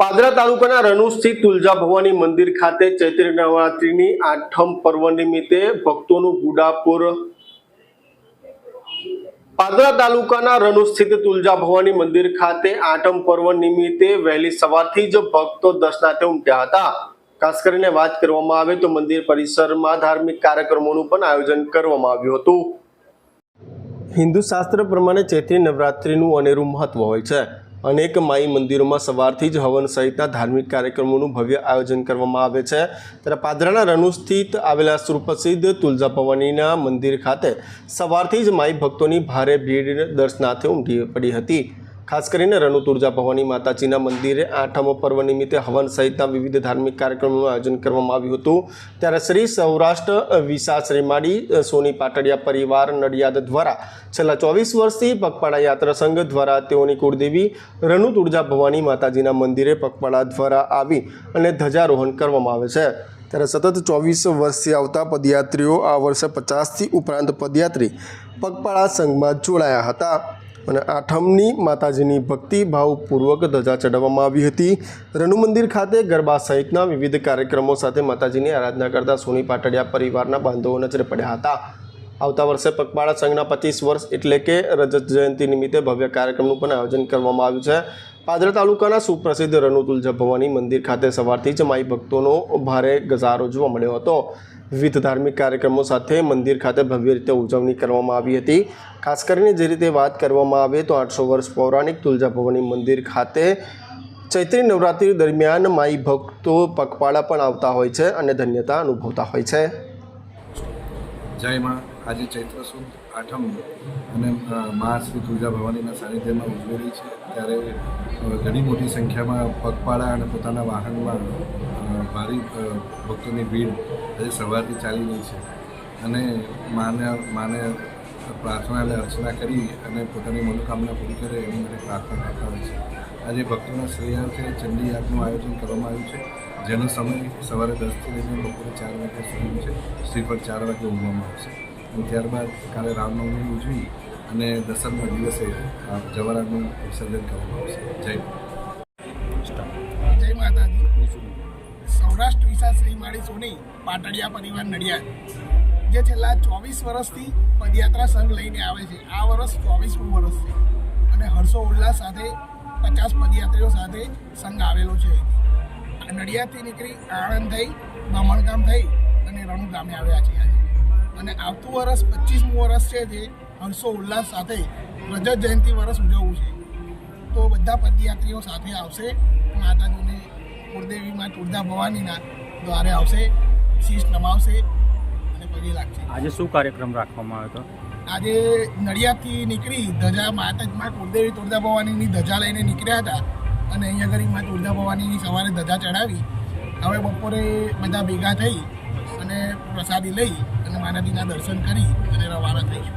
પાદરા તાલુકાના રણુ સ્થિત તુલજા ભવાની મંદિર ખાતે ચૈત્ર નવરાત્રિની આઠમ પર્વ નિમિત્તે ભક્તોનું ગુડાપુર. પાદરા તાલુકાના રણુ સ્થિત તુલજા ભવાની મંદિર ખાતે આઠમ પર્વ નિમિત્તે વહેલી સવારથી જ ભક્તો દર્શનાર્થે ઉમટ્યા હતા. ખાસ કરીને વાત કરવામાં આવે તો મંદિર પરિસરમાં ધાર્મિક કાર્યક્રમોનું પણ આયોજન કરવામાં આવ્યું હતું. હિન્દુ શાસ્ત્ર પ્રમાણે ચૈત્રી નવરાત્રિનું અનેરું મહત્વ હોય છે. અનેક માઈ મંદિરોમાં સવારથી જ હવન સહિતના ધાર્મિક કાર્યક્રમોનું ભવ્ય આયોજન કરવામાં આવે છે. ત્યારે પાદરાના રણુ સ્થિત આવેલા સુપ્રસિદ્ધ તુલજા ભવાનીના મંદિર ખાતે સવારથી જ માઈ ભક્તોની ભારે ભીડ દર્શનાર્થે ઉમટી પડી હતી. ખાસ કરીને રણુ તુર્જા ભવાની માતાજીના મંદિરે આઠમો પર્વ નિમિત્તે હવન સહિતના વિવિધ ધાર્મિક કાર્યક્રમોનું આયોજન કરવામાં આવ્યું હતું. ત્યારે શ્રી સૌરાષ્ટ્ર વિશા રેમાડી સોની પાટડિયા પરિવાર, નડિયાદ દ્વારા છેલ્લા ચોવીસ વર્ષથી પગપાળા યાત્રા સંઘ દ્વારા તેઓની કુળદેવી રણુ તુર્જા ભવાની માતાજીના મંદિરે પગપાળા દ્વારા આવી અને ધ્વજારોહણ કરવામાં આવે છે. ત્યારે સતત ચોવીસ વર્ષથી આવતા પદયાત્રીઓ આ વર્ષે પચાસથી ઉપરાંત પદયાત્રી પગપાળા સંઘમાં જોડાયા હતા. અને આઠમની માતાજીની ભક્તિભાવપૂર્વક ધજા ચઢાવવામાં આવી હતી. રનુ મંદિર ખાતે ગરબા સહિતના વિવિધ કાર્યક્રમો સાથે માતાજીની આરાધના કરતા સોની પાટડિયા પરિવારના બાંધવો નજરે પડ્યા હતા. આવતા વર્ષે પગપાળા સંઘના પચીસ વર્ષ એટલે કે રજત જયંતિ નિમિત્તે ભવ્ય કાર્યક્રમનું પણ આયોજન કરવામાં આવ્યું છે. પાદરા તાલુકાના સુપ્રસિદ્ધ રનુતુલજા ભવાની મંદિર ખાતે સવારથી જ માઈ ભક્તોનો ભારે ગજારો જોવા મળ્યો હતો. વિવિધ ધાર્મિક કાર્યક્રમો સાથે મંદિર ખાતે ભવ્ય રીતે ઉજવણી કરવામાં આવી હતી. ખાસ કરીને જે રીતે વાત કરવામાં આવે તો આઠસો વર્ષ પૌરાણિક તુલજા ભવાની મંદિર ખાતે ચૈત્રી નવરાત્રિ દરમિયાન માઈ ભક્તો પગપાળા પણ આવતા હોય છે અને ધન્યતા અનુભવતા હોય છે. જય માં આજે ચૈત્ર સુદ આઠમ અને મા શ્રી તુલજા ભવાનીના સાનિધ્યમાં ઉજવેલી છે. ત્યારે ઘણી મોટી સંખ્યામાં પગપાળા અને પોતાના વાહનમાં ભારી ભક્તોની ભીડ આજે સવારથી ચાલી રહી છે. અને માને માને પ્રાર્થના અને અર્ચના કરી અને પોતાની મનોકામના પૂરી કરે એની માટે પ્રાર્થના કરતા હોય છે. આજે ભક્તોના શ્રેયાર્થે ચંડી યાગનું આયોજન કરવામાં આવ્યું છે. જેનો સમય સવારે દસથી લઈને બપોરે ચાર વાગ્યા સુધી છે, શ્રીફળ ચાર વાગે ઉગવામાં આવશે. અને ત્યારબાદ કાલે રામનવમી ઉજવી અને દસમના દિવસે જવારાનું વિસર્જન કરવામાં આવશે. જય જય માતાજી. સૌરાષ્ટ્ર વિશા શ્રીમાળી સોની, પાટડિયા પરિવાર નડિયાદ, જે છેલ્લા ચોવીસ વર્ષથી પદયાત્રા સંઘ લઈને આવે છે. આ વર્ષ ચોવીસમું વર્ષ છે. અને હર્ષો ઉલ્લાસ સાથે પચાસ પદયાત્રીઓ સાથે સંઘ આવેલો છે નડિયાદથી નીકળી આણંદ થઈ બામણગામ થઈ અને રણુ ગામે આવ્યા છે આજે. અને આવતું વર્ષ પચીસમું વર્ષ છે જે હર્ષો ઉલ્લાસ સાથે રજત જયંતિ વર્ષ ઉજવવું છે. તો બધા પદયાત્રીઓ સાથે આવશે. માતાજીને કુળદેવીમાં તુળજા ભવાનીના દ્વારે આવશે શીશ નમાવશે અને પગે લાગશે. આજે શું કાર્યક્રમ રાખવામાં આવ્યો હતો? આજે નડિયાદથી નીકળી ધજા માતાજીમાં કુળદેવી તુળજા ભવાનીની ધજા લઈને નીકળ્યા હતા. અને અહીંયા આગળમાં તુળજા ભવાનીની સવારે ધજા ચડાવી, હવે બપોરે બધા ભેગા થઈ અને પ્રસાદી લઈ અને માતાજીના દર્શન કરી અને રવાના થઈશું